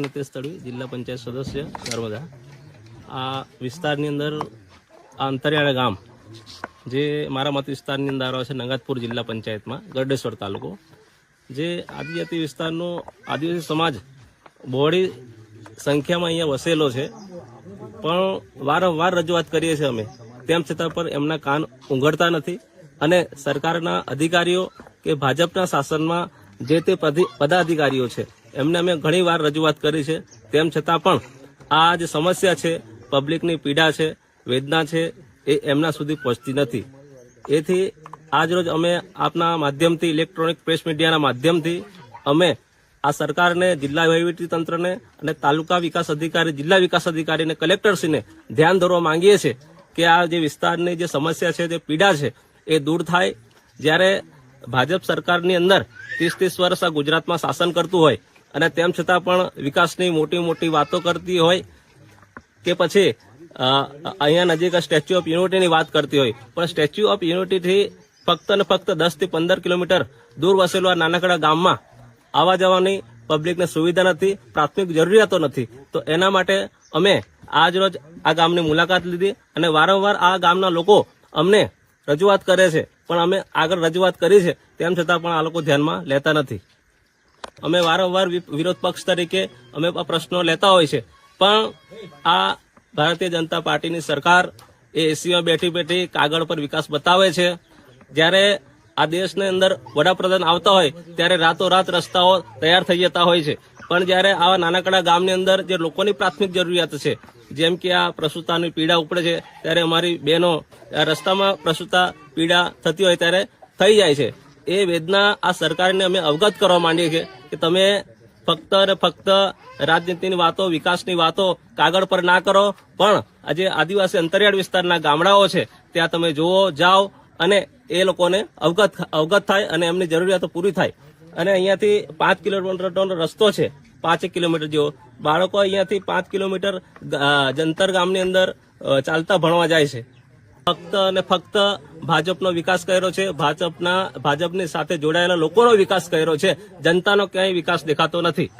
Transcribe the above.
નિતેશ તડવી જિલ્લા પંચાયત સદસ્ય નર્મદા. આ વિસ્તારની અંદર આ અંતરિયાળા ગામ જે મારા મત વિસ્તારની અંદર આવે છે નગાતપુર જિલ્લા પંચાયતમાં, ગરડેશ્વર તાલુકો, જે આદિજાતિ વિસ્તારનો આદિવાસી સમાજ બહોળી સંખ્યામાં અહીંયા વસેલો છે. પણ વારંવાર રજૂઆત કરીએ છીએ અમે. તેમ છતાં પણ એમના કાન ઉંઘડતા નથી અને સરકારના અધિકારીઓ કે ભાજપના શાસનમાં જે તે પદી- પદાધિકારીઓ છે એમને અમે ઘણી વાર રજૂઆત કરી છે. તેમ છતાં પણ આ જે સમસ્યા છે, પબ્લિકની પીડા છે, વેદના છે, એ એમના સુધી પહોંચતી નથી. એથી આજરોજ અમે આપના માધ્યમથી, ઇલેક્ટ્રોનિક પ્રેસ મીડિયાના માધ્યમથી અમે આ સરકારને, જિલ્લા વહીવટી તંત્રને અને તાલુકા વિકાસ અધિકારી, જિલ્લા વિકાસ અધિકારીને કલેક્ટરશ્રીને ધ્યાન દોરવા માંગીએ છીએ કે આ જે વિસ્તારની જે સમસ્યા છે, જે પીડા છે, એ દૂર થાય. જ્યારે ભાજપ સરકારની અંદર ત્રીસ ત્રીસ વર્ષ આ ગુજરાતમાં શાસન કરતું હોય અને તેમ છતાં પણ વિકાસની મોટી મોટી વાતો કરતી હોય કે પછી અહીંયા નજીક સ્ટેચ્યુ ઓફ યુનિટીની વાત કરતી હોય. પણ સ્ટેચ્યુ ઓફ યુનિટીથી ફક્ત ને ફક્ત દસથી પંદર કિલોમીટર દૂર વસેલું આ નાનકડા ગામમાં આવવા જવાની પબ્લિકને સુવિધા નથી, પ્રાથમિક જરૂરિયાતો નથી. તો એના માટે અમે આજ રોજ આ ગામની મુલાકાત લીધી અને વારંવાર આ ગામના લોકો અમને રજૂઆત કરે છે. પણ અમે આગળ રજૂઆત કરી છે, તેમ છતાં પણ આ લોકો ધ્યાનમાં લેતા નથી. અમે વારંવાર વિરોધ પક્ષ તરીકે અમે પ્રશ્નો લેતા હોય છે. પણ આ ભારતીય જનતા પાર્ટીની સરકાર એ એસીમાં બેઠી બેઠી કાગળ પર વિકાસ બતાવે છે. જ્યારે આ દેશની અંદર વડાપ્રધાન આવતા હોય, ત્યારે રાતોરાત રસ્તાઓ તૈયાર થઈ જતા હોય છે. પણ જ્યારે આવા નાનકડા ગામની અંદર જે લોકોની પ્રાથમિક જરૂરિયાત છે, જેમ કે આ પ્રસૂતાની પીડા ઉપડે છે, ત્યારે અમારી બહેનો રસ્તામાં પ્રસૂતા પીડા થતી હોય ત્યારે થઈ જાય છે. એ વેદના આ સરકારને અમે અવગત કરવા માંડીએ છીએ. કે તમે ફક્ત અને ફક્ત રાજનીતિની વાતો, વિકાસની વાતો કાગળ પર ના કરો. પણ આજે આદિવાસી અંતરિયાળ વિસ્તારના ગામડાઓ છે, ત્યાં તમે જુઓ, જાઓ અને એ લોકોને અવગત અવગત થાય અને એમની જરૂરિયાતો પૂરી થાય. અને અહીંયાથી પાંચ કિલોમીટરનો રસ્તો છે પાંચેક કિલોમીટર જેવો. બાળકો અહીંયાથી પાંચ કિલોમીટર જંતર ગામની અંદર ચાલતા ભણવા જાય છે. ફક્ત અને ફક્ત ભાજપનો વિકાસ કર્યો છે. ભાજપના ભાજપની સાથે જોડાયેલા લોકોનો વિકાસ કર્યો છે. જનતાનો ક્યાંય વિકાસ દેખાતો નથી.